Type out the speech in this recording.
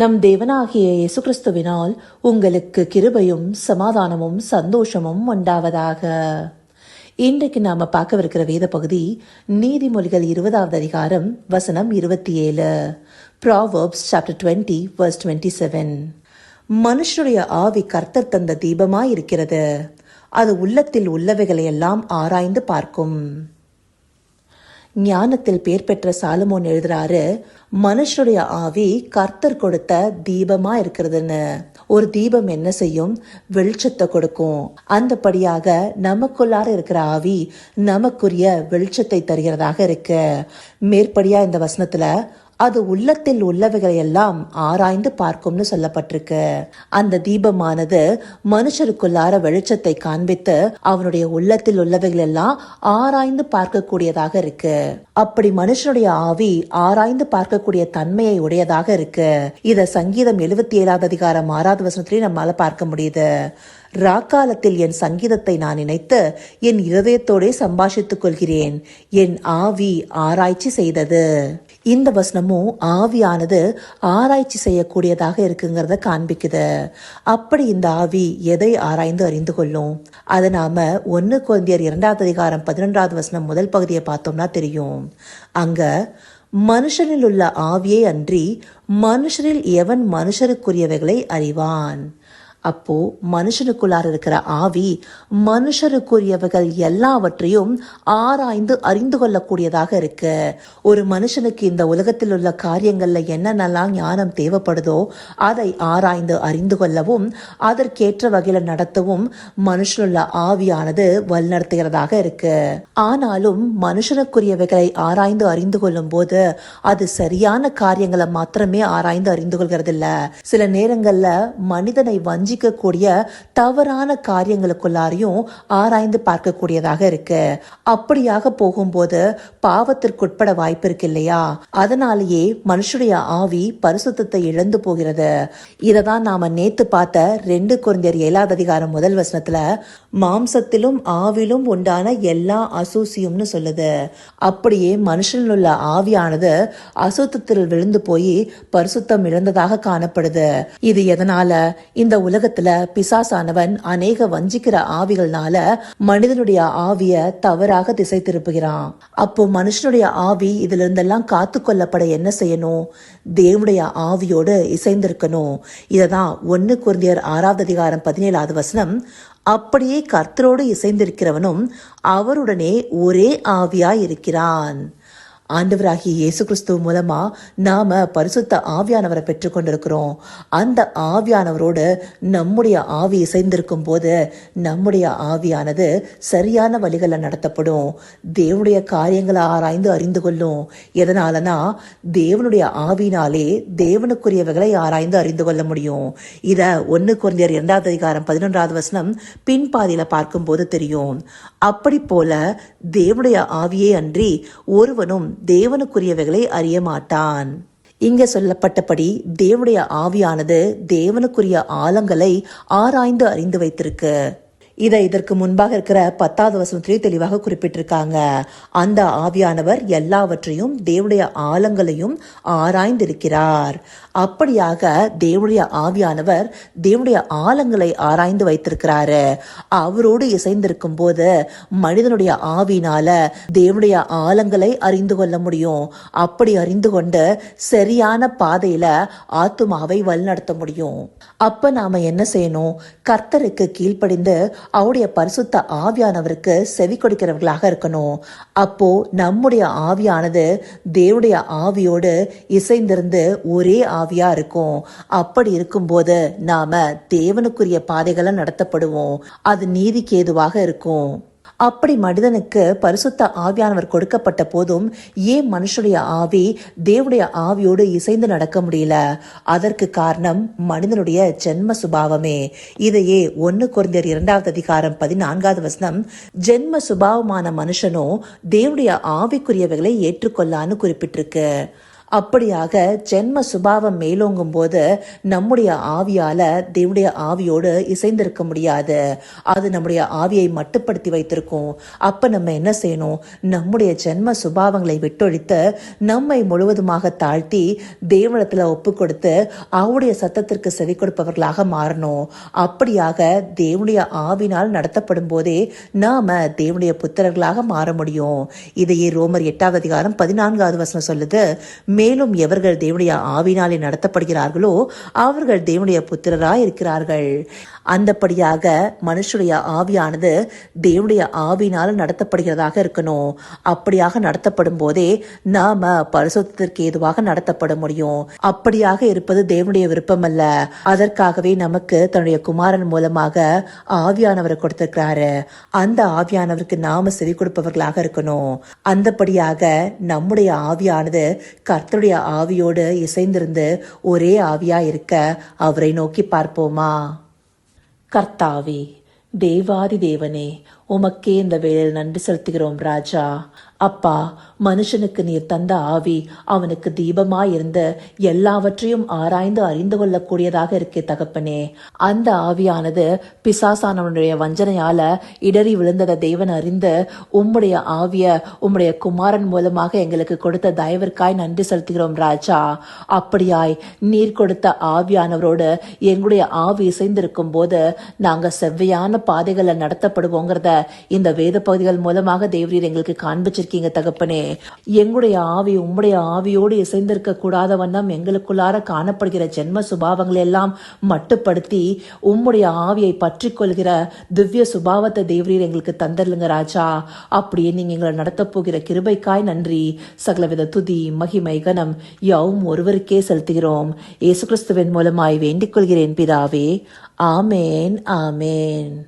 நம் தேவனாகிய இயேசு கிறிஸ்துவினால் உங்களுக்கு கிருபையும் சமாதானமும் சந்தோஷமும் உண்டாவதாக. இன்றைக்கு நாம பார்க்கவிருக்கிற வேத பகுதி நீதிமொழிகள் இருபதாவது அதிகாரம் வசனம் இருபத்தி ஏழு. Proverbs chapter twenty verse twenty seven மனுஷனுடைய ஆவி கர்த்தர் தந்த தீபமாய் இருக்கிறது அது உள்ளத்தில் உள்ளவைகளை எல்லாம் ஆராய்ந்து பார்க்கும். ஞானத்தில் பேர் பெற்ற சாலமோன் எழுதுறாரு மனுஷனுடைய ஆவி கர்த்தர் கொடுத்த தீபமா இருக்கிறதுன்னு ஒரு தீபம் என்ன செய்யும்? வெளிச்சத்தை கொடுக்கும். அந்தபடியாக நமக்குள்ளார இருக்கிற ஆவி நமக்குரிய வெளிச்சத்தை தருகிறதாக இருக்கு. மேற்படியா இந்த வசனத்துல அது உள்ளத்தில் உள்ளவைகளையெல்லாம் ஆராய்ந்து பார்க்கும்னு சொல்லப்பட்டிருக்கு. அந்த தீபமானது மனுஷருக்குள்ளார வெளிச்சத்தை காண்பித்து அவனுடைய உள்ளத்தில் உள்ளவைகள் எல்லாம் ஆராய்ந்து பார்க்கக்கூடியதாக இருக்கு. அப்படி மனுஷனுடைய ஆவி ஆராய்ந்து பார்க்கக்கூடிய தன்மையை உடையதாக இருக்கு. இத சங்கீதம் எழுபத்தி ஏழாவது அதிகாரம் ஆறாவது வசனத்திலேயே நம்மால பார்க்க முடியுது. ராக்காலத்தில் என் சங்கீதத்தை நான் நினைத்து என் இருதயத்தோடே சம்பாஷித்துக் கொள்கிறேன். என் ஆவி ஆராய்ச்சி செய்தது. இந்த வசனமும் ஆவியானது ஆராய்ச்சி செய்யக்கூடியதாக இருக்குங்கிறத காண்பிக்குது. அப்படி இந்த ஆவி எதை ஆராய்ந்து அறிந்து கொள்ளும்? அதை நாம ஒன்னு குழந்தையர் இரண்டாவது அதிகாரம் பதினொன்றாவது வசனம் முதல் பகுதியை பார்த்தோம்னா தெரியும். அங்க மனுஷனில் உள்ள ஆவியே அன்றி மனுஷரில் எவன் மனுஷருக்குரியவைகளை அறிவான்? அப்போ மனுஷனுக்குள்ளார இருக்கிற ஆவி மனுஷருக்குரியவர்கள் எல்லாவற்றையும் ஆராய்ந்து அறிந்து கொள்ளக்கூடியதாக இருக்கு. ஒரு மனுஷனுக்கு இந்த உலகத்தில் உள்ள காரியங்கள்ல என்னென்னலாம் ஞானம் தேவைப்படுதோ அதை ஆராய்ந்து அறிந்து கொள்ளவும் அதற்கேற்ற வகையில நடத்தவும் மனுஷனுள்ள ஆவியானது வழிநடத்துகிறதாக இருக்கு. ஆனாலும் மனுஷனுக்குரியவைகளை ஆராய்ந்து அறிந்து கொள்ளும் போது அது சரியான காரியங்களை மாத்திரமே ஆராய்ந்து அறிந்து கொள்கிறது இல்ல சில நேரங்கள்ல மனிதனை வஞ்சி வஞ்சிக்கக்கூடிய தவறான காரியங்களுக்குள்ளாரையும் ஆராய்ந்து பார்க்கக்கூடியதாக இருக்கு. அப்படியாக போகும்போது பாவத்திற்குட்பட வாய்ப்பு இருக்கு இல்லையா? அதனாலேயே மனுஷனுடைய ஆவி பரிசுத்தத்தை இழந்து போகிறது. இதை தான் நாம நேத்து பார்த்த ரெண்டு குறைந்தர் ஏழாவது அதிகாரம் முதல் வசனத்துல மாம்சத்திலும் ஆவிலும் உண்டான எல்லா அசூசியம்னு சொல்லுது. அப்படியே மனுஷனில் உள்ள ஆவியானது அசுத்தத்தில் விழுந்து போய் பரிசுத்தம் இழந்ததாக காணப்படுது. இது எதனால? இந்த உலக உலகத்துல பிசாசானவன் அநேக வஞ்சிக்கிற ஆவிகள்னால மனிதனுடைய ஆவிய தவறாக திசை திருப்புகிறான். அப்போ மனுஷனுடைய ஆவி இதுல இருந்தெல்லாம் காத்து கொள்ளப்பட என்ன செய்யணும்? தேவனுடைய ஆவியோடு இசைந்திருக்கணும். இததான் ஒன்னு குருந்தியர் ஆறாவது அதிகாரம் பதினேழாவது வசனம். அப்படியே கர்த்தரோடு இசைந்திருக்கிறவனும் அவருடனே ஒரே ஆவியாய் இருக்கிறான். ஆண்டவராகிய இயேசு கிறிஸ்துவ மூலமா நாம பரிசுத்த ஆவியானவரை பெற்றுக்கொண்டிருக்கிறோம். அந்த ஆவியானவரோடு நம்முடைய ஆவி இசைந்திருக்கும் போது நம்முடைய ஆவியானது சரியான வழிகளில் நடத்தப்படும். தேவனுடைய காரியங்களை ஆராய்ந்து அறிந்து கொள்ளும். எதனாலனா தேவனுடைய ஆவினாலே தேவனுக்குரியவைகளை ஆராய்ந்து அறிந்து கொள்ள முடியும். இத ஒன்னு குறைந்தர் இரண்டாவது அதிகாரம் பதினொன்றாவது வசனம் பின்பாதியில பார்க்கும்போது தெரியும். அப்படி போல தேவனுடைய ஆவியே அன்றி ஒருவனும் தேவனுக்குரியவைகளை அறிய மாட்டான் இங்க சொல்லப்பட்டபடி தேவனுடைய ஆவியானது தேவனுக்குரிய ஆழங்களை ஆராய்ந்து அறிந்து வைத்திருக்கு. இதை இதற்கு முன்பாக இருக்கிற பத்தாவது வசனத்திலேயே தெளிவாக குறிப்பிட்டிருக்காங்க. அந்த ஆவியானவர் எல்லாவற்றையும் தேவனுடைய ஆழங்களையும் ஆராய்ந்திருக்கிறார். அப்படியாக தேவனுடைய ஆவியானவர் தேவனுடைய ஆழங்களை ஆராய்ந்து வைத்திருக்கிறாரு. அவரோடு இசைந்திருக்கும் போது மனிதனுடைய ஆவினால தேவனுடைய ஆழங்களை அறிந்து கொள்ள முடியும். அப்படி அறிந்து கொண்டு சரியான பாதையில ஆத்துமாவை வழிநடத்த முடியும். அப்ப நாம என்ன செய்யணும்? கர்த்தருக்கு கீழ்ப்படிந்து அவருடைய பரிசுத்த ஆவியானவருக்கு செவி கொடுக்கிறவர்களாக இருக்கணும். அப்போ நம்முடைய ஆவியானது தேவனுடைய ஆவியோடு இசைந்திருந்து ஒரே ஆவியா இருக்கும். அப்படி இருக்கும்போது நாம தேவனுக்குரிய பாதைகளை நடத்தப்படுவோம். அது நீதிக்கு ஏதுவாக இருக்கும். அப்படி மனிதனுக்கு பரிசுத்த ஆவியானவர் கொடுக்கப்பட்ட போதும் ஏன் மனுஷனுடைய ஆவி தேவனுடைய ஆவியோடு இசைந்து நடக்க முடியல? அதற்கு காரணம் மனிதனுடைய ஜென்ம சுபாவமே. இதையே ஒன்னு குறைந்தர் இரண்டாவது அதிகாரம் பதினான்காவது வசனம் ஜென்ம சுபாவமான மனுஷனோ தேவனுடைய ஆவிக்குரியவைகளை ஏற்றுக்கொள்ளான்னு குறிப்பிட்டிருக்கு. அப்படியாக ஜென்ம சுபாவம் மேலோங்கும் போது நம்முடைய ஆவியால தேவனுடைய ஆவியோடு இசைந்திருக்க முடியாது. அது நம்முடைய ஆவியை மட்டுப்படுத்தி வைத்திருக்கும். அப்ப நம்ம என்ன செய்யணும்? நம்முடைய ஜென்ம சுபாவங்களை விட்டொழித்து நம்மை முழுவதுமாக தாழ்த்தி தேவனத்துல ஒப்பு கொடுத்து அவருடைய சத்தத்திற்கு செவி கொடுப்பவர்களாக மாறணும். அப்படியாக தேவனுடைய ஆவினால் நடத்தப்படும் போதே நாம தேவனுடைய புத்திரர்களாக மாற முடியும். இதையே ரோமர் எட்டாவது அதிகாரம் பதினான்காவது வசனம் சொல்லுது மே மேலும் எவர்கள் தேவனுடைய ஆவினாலே நடத்தப்படுகிறார்களோ அவர்கள் தேவனுடைய புத்திரராய் இருக்கிறார்கள் அந்தப்படியாக மனுஷருடைய ஆவியானது தேவனுடைய ஆவினால் நடத்தப்படுகிறதாக இருக்கணும். அப்படியாக நடத்தப்படும் போதே நாம பரிசுத்திற்கு ஏதுவாக நடத்தப்பட முடியும். அப்படியாக இருப்பது தேவனுடைய விருப்பம் அல்ல அதற்காகவே நமக்கு தன்னுடைய குமாரன் மூலமாக ஆவியானவரை கொடுத்திருக்கிறாரு. அந்த ஆவியானவருக்கு நாம செவி கொடுப்பவர்களாக இருக்கணும். அந்தபடியாக நம்முடைய ஆவியானது கர்த்தருடைய ஆவியோடு இசைந்திருந்து ஒரே ஆவியா இருக்க அவரை நோக்கி பார்ப்போமா? കർത്താവേ ദേവാദിദേവനെ உமக்கே இந்த வேளையில் நன்றி செலுத்துகிறோம் ராஜா. அப்பா மனுஷனுக்கு நீர் தந்த ஆவி அவனுக்கு தீபமாய் இருந்து எல்லாவற்றையும் ஆராய்ந்து அறிந்து கொள்ளக்கூடியதாக இருக்கே தகப்பனே. அந்த ஆவியானது பிசாசானவனுடைய வஞ்சனையால இடறி விழுந்ததை தேவன் அறிந்து உம்முடைய ஆவிய உம்முடைய குமாரன் மூலமாக எங்களுக்கு கொடுத்த தயவிற்காய் நன்றி செலுத்துகிறோம் ராஜா. அப்படியாய் நீர் கொடுத்த ஆவியானவரோடு எங்களுடைய ஆவி இசைந்திருக்கும் போது நாங்க செவ்வையான பாதைகளை நடத்தப்படுவோங்கிறத இந்த வேத பகுதிகள் மூலமாக தேவரீர் எங்களுக்கு காண்பிச்சிருக்கீங்க தகப்பனே. எங்களுடைய ஆவி உம்முடைய ஆவியோடு இசைந்திருக்க கூடாத வண்ணம் எங்களுக்குள்ளார காணப்படுகிற ஜென்ம சுபாவங்களை எல்லாம் மட்டுப்படுத்தி உம்முடைய ஆவியை பற்றி கொள்கிற திவ்ய சுபாவத்தை தேவரீர் எங்களுக்கு தந்தருங்க ராஜா. அப்படியே நீங்க எங்களை நடத்த போகிற கிருபைக்காய் நன்றி. சகலவித துதி மகிமை கனம் யாவும் ஒருவருக்கே செலுத்துகிறோம். இயேசு கிறிஸ்துவின் மூலமாய் வேண்டிக் கொள்கிறேன் பிதாவே. ஆமேன் ஆமேன்.